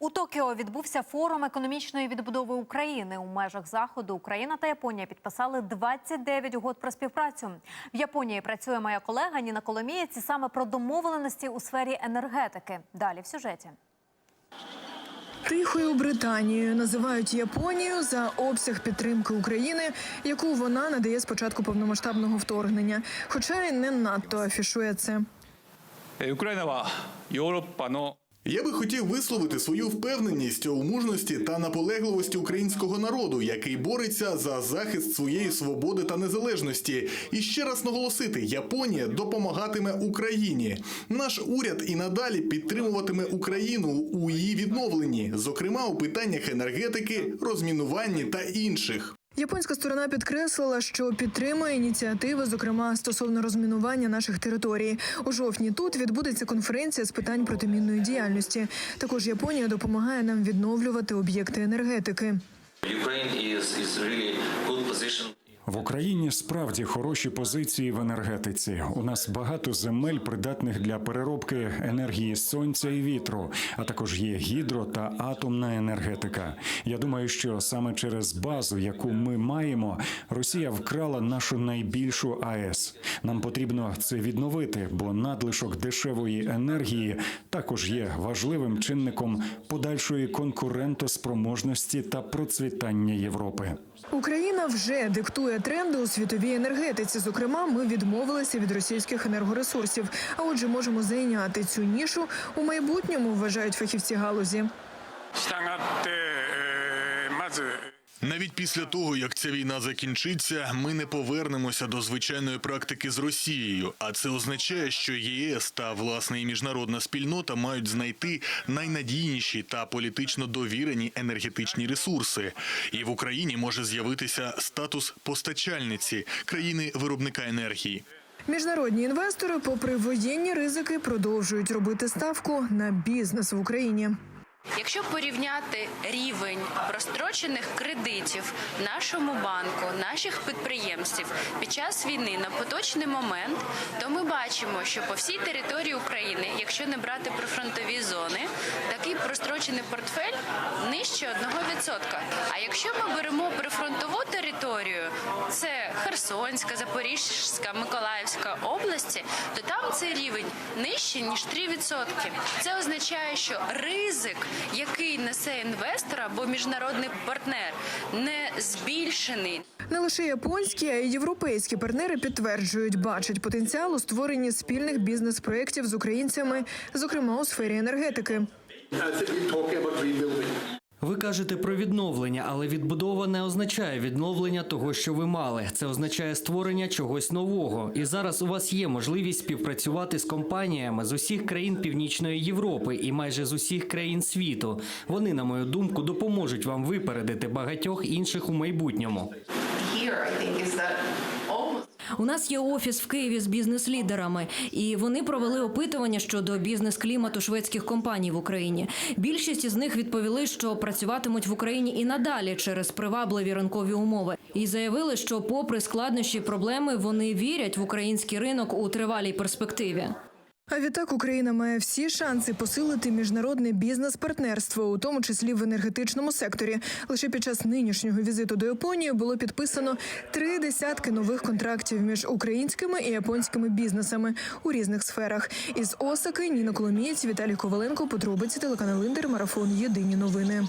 У Токіо відбувся форум економічної відбудови України. У межах заходу Україна та Японія підписали 29 угод про співпрацю. В Японії працює моя колега Ніна Коломієць і саме про домовленості у сфері енергетики. Далі в сюжеті. Тихою Британією називають Японію за обсяг підтримки України, яку вона надає з початку повномасштабного вторгнення, хоча й не надто афішує це. えーウ я би хотів висловити свою впевненість у мужності та наполегливості українського народу, який бореться за захист своєї свободи та незалежності. І ще раз наголосити, Японія допомагатиме Україні. Наш уряд і надалі підтримуватиме Україну у її відновленні, зокрема у питаннях енергетики, розмінуванні та інших. Японська сторона підкреслила, що підтримує ініціативи, зокрема стосовно розмінування наших територій. У жовтні тут відбудеться конференція з питань протимінної діяльності. Також Японія допомагає нам відновлювати об'єкти енергетики. Ukraine is, is good position. В Україні справді хороші позиції в енергетиці. У нас багато земель, придатних для переробки енергії сонця і вітру, а також є гідро та атомна енергетика. Я думаю, що саме через базу, яку ми маємо, Росія вкрала нашу найбільшу АЕС. Нам потрібно це відновити, бо надлишок дешевої енергії також є важливим чинником подальшої конкурентоспроможності та процвітання Європи. Україна вже диктує тренди у світовій енергетиці. Зокрема, ми відмовилися від російських енергоресурсів. А отже, можемо зайняти цю нішу у майбутньому, вважають фахівці галузі. Навіть після того, як ця війна закінчиться, ми не повернемося до звичайної практики з Росією. А це означає, що ЄС та власне і міжнародна спільнота мають знайти найнадійніші та політично довірені енергетичні ресурси. І в Україні може з'явитися статус постачальниці країни виробника енергії. Міжнародні інвестори, попри воєнні ризики, продовжують робити ставку на бізнес в Україні. Якщо порівняти рівень прострочених кредитів нашому банку, наших підприємців під час війни на поточний момент, то ми бачимо, що по всій території України, якщо не брати прифронтові зони, такий прострочений портфель нижче 1%. А якщо ми беремо прифронтову територію, це Херсонська, Запорізька, Миколаївська області, то там цей рівень нижче ніж 3%. Це означає, що ризик, який несе інвестор або міжнародний партнер, не збільшений. Не лише японські, а й європейські партнери підтверджують, бачать потенціал у створенні спільних бізнес-проєктів з українцями, зокрема у сфері енергетики. Ви кажете про відновлення, але відбудова не означає відновлення того, що ви мали. Це означає створення чогось нового. І зараз у вас є можливість співпрацювати з компаніями з усіх країн Північної Європи і майже з усіх країн світу. Вони, на мою думку, допоможуть вам випередити багатьох інших у майбутньому. У нас є офіс в Києві з бізнес-лідерами, і вони провели опитування щодо бізнес-клімату шведських компаній в Україні. Більшість із них відповіли, що працюватимуть в Україні і надалі через привабливі ринкові умови, і заявили, що, попри складнощі проблеми, вони вірять в український ринок у тривалій перспективі. А відтак Україна має всі шанси посилити міжнародне бізнес-партнерство, у тому числі в енергетичному секторі. Лише під час нинішнього візиту до Японії було підписано три десятки нових контрактів між українськими і японськими бізнесами у різних сферах. Із Осаки Ніна Коломієць, Віталій Коваленко, подробиці телеканал Інтер, марафон Єдині новини.